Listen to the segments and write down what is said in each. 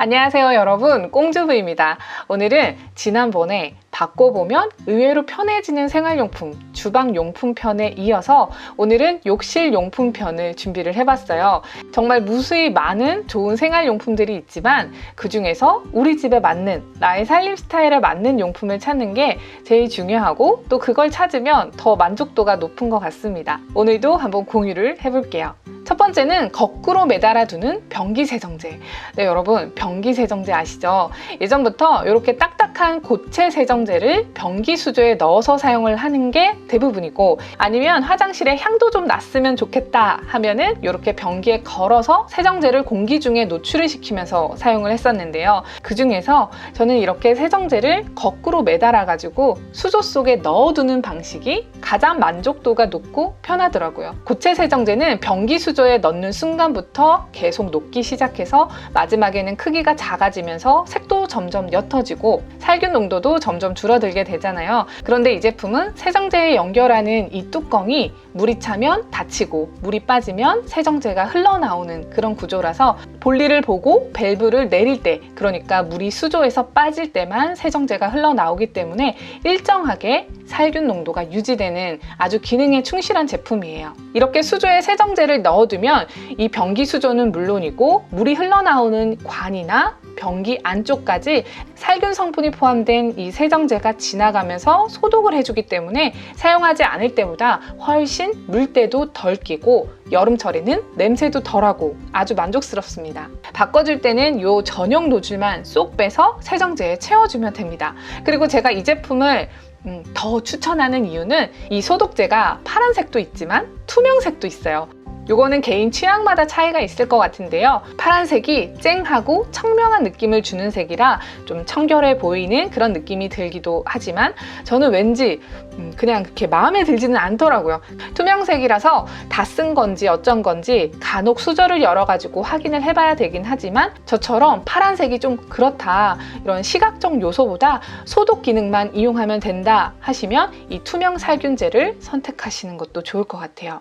안녕하세요 여러분 꽁주부입니다. 오늘은 지난번에 바꿔보면 의외로 편해지는 생활용품, 주방용품 편에 이어서 오늘은 욕실용품 편을 준비를 해봤어요. 정말 무수히 많은 좋은 생활용품들이 있지만 그 중에서 우리 집에 맞는 나의 살림 스타일에 맞는 용품을 찾는 게 제일 중요하고 또 그걸 찾으면 더 만족도가 높은 것 같습니다. 오늘도 한번 공유를 해볼게요. 첫 번째는 거꾸로 매달아 두는 변기 세정제. 네, 여러분, 변기 세정제 아시죠? 예전부터 이렇게 딱딱한 고체 세정제를 변기 수조에 넣어서 사용을 하는 게 대부분이고 아니면 화장실에 향도 좀 났으면 좋겠다 하면은 이렇게 변기에 걸어서 세정제를 공기 중에 노출을 시키면서 사용을 했었는데요. 그 중에서 저는 이렇게 세정제를 거꾸로 매달아 가지고 수조 속에 넣어두는 방식이 가장 만족도가 높고 편하더라고요. 고체 세정제는 변기 수조 에 넣는 순간부터 계속 녹기 시작해서 마지막에는 크기가 작아지면서 색도 점점 옅어지고 살균 농도도 점점 줄어들게 되잖아요. 그런데 이 제품은 세정제에 연결하는 이 뚜껑이 물이 차면 닫히고 물이 빠지면 세정제가 흘러나오는 그런 구조라서 볼일을 보고 밸브를 내릴 때 그러니까 물이 수조에서 빠질 때만 세정제가 흘러나오기 때문에 일정하게 살균 농도가 유지되는 아주 기능에 충실한 제품이에요. 이렇게 수조에 세정제를 넣어두면 이 변기 수조는 물론이고 물이 흘러나오는 관이나 변기 안쪽까지 살균 성분이 포함된 이 세정제가 지나가면서 소독을 해주기 때문에 사용하지 않을 때보다 훨씬 물때도 덜 끼고 여름철에는 냄새도 덜하고 아주 만족스럽습니다. 바꿔줄 때는 이 전용 노즐만 쏙 빼서 세정제에 채워주면 됩니다. 그리고 제가 이 제품을 음, 더 추천하는 이유는 이 소독제가 파란색도 있지만 투명색도 있어요. 요거는 개인 취향마다 차이가 있을 것 같은데요. 파란색이 쨍하고 청명한 느낌을 주는 색이라 좀 청결해 보이는 그런 느낌이 들기도 하지만 저는 왠지 음, 그냥 그렇게 마음에 들지는 않더라고요. 투명색이라서 다 쓴 건지 어쩐 건지 간혹 수저를 열어가지고 확인을 해봐야 되긴 하지만 저처럼 파란색이 좀 그렇다 이런 시각적 요소보다 소독 기능만 이용하면 된다 하시면 이 투명 살균제를 선택하시는 것도 좋을 것 같아요.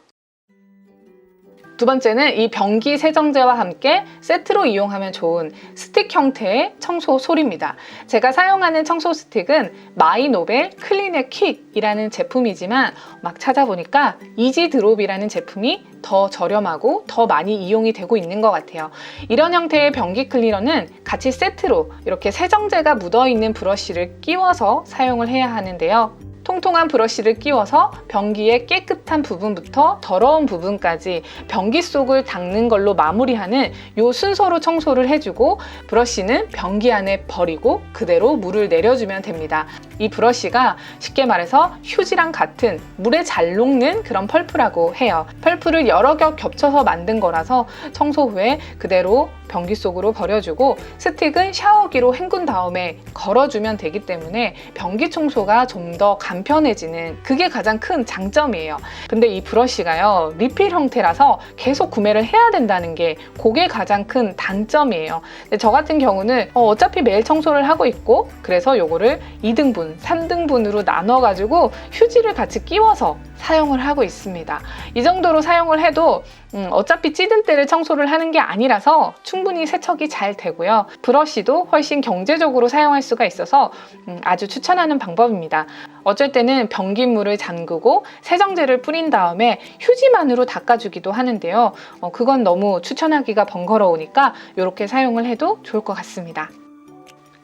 두 번째는 이 변기 세정제와 함께 세트로 이용하면 좋은 스틱 형태의 청소 솔입니다. 제가 사용하는 청소 스틱은 마이노벨 클리넷 퀵이라는 제품이지만 막 찾아보니까 이지 드롭이라는 제품이 더 저렴하고 더 많이 이용이 되고 있는 것 같아요. 이런 형태의 변기 클리너는 같이 세트로 이렇게 세정제가 묻어있는 브러쉬를 끼워서 사용을 해야 하는데요. 통통한 브러쉬를 끼워서 변기의 깨끗한 부분부터 더러운 부분까지 변기 속을 닦는 걸로 마무리하는 이 순서로 청소를 해주고 브러쉬는 변기 안에 버리고 그대로 물을 내려주면 됩니다. 이 브러쉬가 쉽게 말해서 휴지랑 같은 물에 잘 녹는 그런 펄프라고 해요. 펄프를 여러 겹 겹쳐서 만든 거라서 청소 후에 그대로 변기 속으로 버려주고 스틱은 샤워기로 헹군 다음에 걸어주면 되기 때문에 변기 청소가 좀 더 간편해지는 그게 가장 큰 장점이에요. 근데 이 브러쉬가요 리필 형태라서 계속 구매를 해야 된다는 게 그게 가장 큰 단점이에요. 근데 저 같은 경우는 어, 차피 매일 청소를 하고 있고 그래서 요거를 2등분, 3등분으로 나눠가지고 휴지를 같이 끼워서 사용을 하고 있습니다. 이 정도로 사용을 해도 음, 어차피 찌든 때를 청소를 하는 게 아니라서 충분히 세척이 잘 되고요. 브러쉬도 훨씬 경제적으로 사용할 수가 있어서 음, 아주 추천하는 방법입니다. 어쩔 때는 변기물을 잠그고 세정제를 뿌린 다음에 휴지만으로 닦아주기도 하는데요. 어, 그건 너무 추천하기가 번거로우니까 이렇게 사용을 해도 좋을 것 같습니다.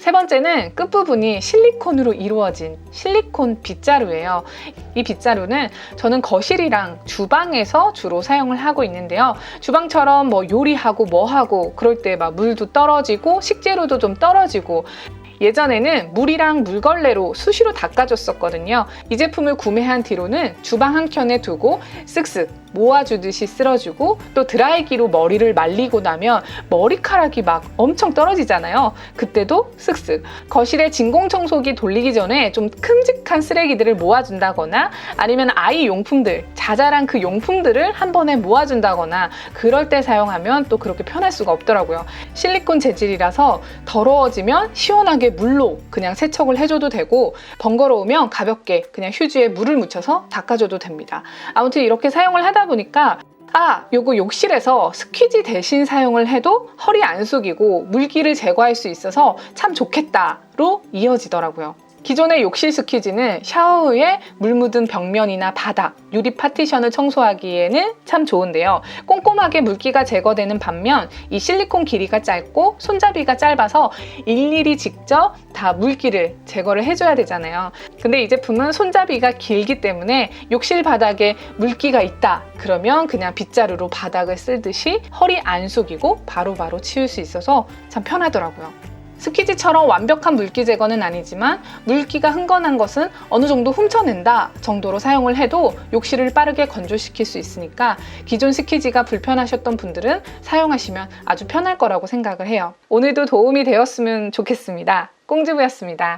세 번째는 끝부분이 실리콘으로 이루어진 실리콘 빗자루예요. 이 빗자루는 저는 거실이랑 주방에서 주로 사용을 하고 있는데요. 주방처럼 뭐 요리하고 뭐 하고 그럴 때 막 물도 떨어지고 식재료도 좀 떨어지고 예전에는 물이랑 물걸레로 수시로 닦아줬었거든요. 이 제품을 구매한 뒤로는 주방 한 켠에 두고 쓱쓱 모아주듯이 쓸어주고 또 드라이기로 머리를 말리고 나면 머리카락이 막 엄청 떨어지잖아요. 그때도 쓱쓱 거실에 진공청소기 돌리기 전에 좀 큼직한 쓰레기들을 모아준다거나 아니면 아이 용품들 자잘한 그 용품들을 한 번에 모아준다거나 그럴 때 사용하면 또 그렇게 편할 수가 없더라고요. 실리콘 재질이라서 더러워지면 시원하게 물로 그냥 세척을 해줘도 되고 번거로우면 가볍게 그냥 휴지에 물을 묻혀서 닦아줘도 됩니다. 아무튼 이렇게 사용을 하다 보니까 아, 요거 욕실에서 스퀴지 대신 사용을 해도 허리 안 숙이고 물기를 제거할 수 있어서 참 좋겠다로 이어지더라고요. 기존의 욕실 스퀴지는 샤워 후에 물 묻은 벽면이나 바닥, 유리 파티션을 청소하기에는 참 좋은데요. 꼼꼼하게 물기가 제거되는 반면 이 실리콘 길이가 짧고 손잡이가 짧아서 일일이 직접 다 물기를 제거를 해줘야 되잖아요. 근데 이 제품은 손잡이가 길기 때문에 욕실 바닥에 물기가 있다. 그러면 그냥 빗자루로 바닥을 쓸듯이 허리 안 숙이고 바로바로 치울 수 있어서 참 편하더라고요. 스키지처럼 완벽한 물기 제거는 아니지만 물기가 흥건한 것은 어느 정도 훔쳐낸다 정도로 사용을 해도 욕실을 빠르게 건조시킬 수 있으니까 기존 스키지가 불편하셨던 분들은 사용하시면 아주 편할 거라고 생각을 해요. 오늘도 도움이 되었으면 좋겠습니다. 꽁지부였습니다.